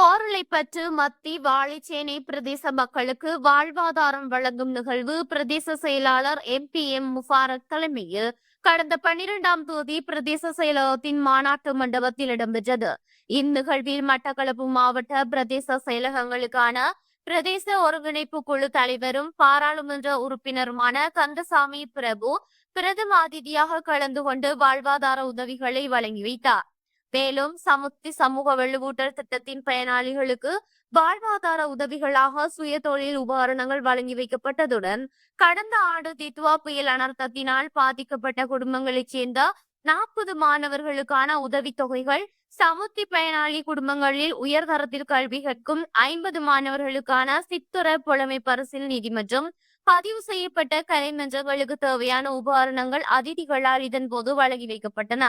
கோரளைப்பற்று மத்தி வாழைச்சேனை பிரதேச மக்களுக்கு வாழ்வாதாரம் வழங்கும் நிகழ்வு பிரதேச செயலாளர் எம். பி. எம். முபாரக் தலைமையில் கடந்த பன்னிரெண்டாம் தேதி பிரதேச செயலகத்தின் மாநாட்டு மண்டபத்தில் இடம்பெற்றது. இந்நிகழ்வில் மட்டக்களப்பு மாவட்ட பிரதேச செயலகங்களுக்கான பிரதேச ஒருங்கிணைப்பு குழு தலைவரும் பாராளுமன்ற உறுப்பினருமான கந்தசாமி பிரபு பிரதம அதிதியாக கலந்து கொண்டு வாழ்வாதார உதவிகளை வழங்கி வைத்தார். மேலும் சமுத்தி சமூக வலுவூட்டல் திட்டத்தின் பயனாளிகளுக்கு வாழ்வாதார உதவிகளாக சுய தொழில் உபகரணங்கள் வழங்கி வைக்கப்பட்டதுடன் கடந்த ஆண்டு தித்வா புயல் அனர்த்தத்தினால் பாதிக்கப்பட்ட குடும்பங்களைச் சேர்ந்த நாற்பது மாணவர்களுக்கான உதவித்தொகைகள் சமுத்தி பயனாளி குடும்பங்களில் உயர்தரத்தில் கல்வி கற்கும் ஐம்பது மாணவர்களுக்கான சித்துர புலமை பரிசில் நிதி மற்றும் பதிவு செய்யப்பட்ட கலைமன்றங்களுக்கு தேவையான உபகரணங்கள் அதிதிகளால் இதன் போது வழங்கி வைக்கப்பட்டன.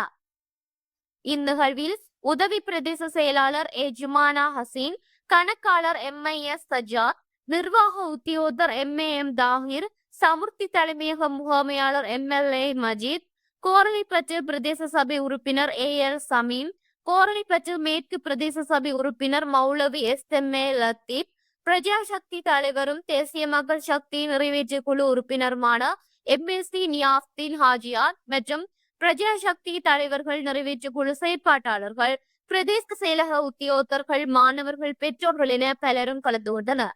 இந்நிகழ்வில் உதவி பிரதேச செயலாளர் ஏ. ஜுமானா ஹசீன் கணக்காளர் எம். ஐ. எஸ். சஜாத் நிர்வாக உத்தியோகர் M. A. M. Thahir Samurdhi தலைமையக முகாமையாளர் எம்எல்ஏ மஜித் ஏ கோரளைப்பற்று பிரதேச சபை உறுப்பினர் ஏ. எல். சமீம் கோரளைப்பற்று மேற்கு பிரதேச சபை உறுப்பினர் மௌலவி S. M. A. Latheef Prajashakthi தலைவரும் தேசிய மக்கள் சக்தி நிறைவேற்று குழு உறுப்பினருமான எம்எஸ்சி நியாஸ்தீன் ஹாஜியார் மற்றும் பிரஜா சக்தி தலைவர்கள் நிறைவேற்று குழு செயற்பாட்டாளர்கள் பிரதேச செயலக உத்தியோகத்தர்கள் மாணவர்கள் பெற்றோர்கள் என பலரும் கலந்து கொண்டனர்.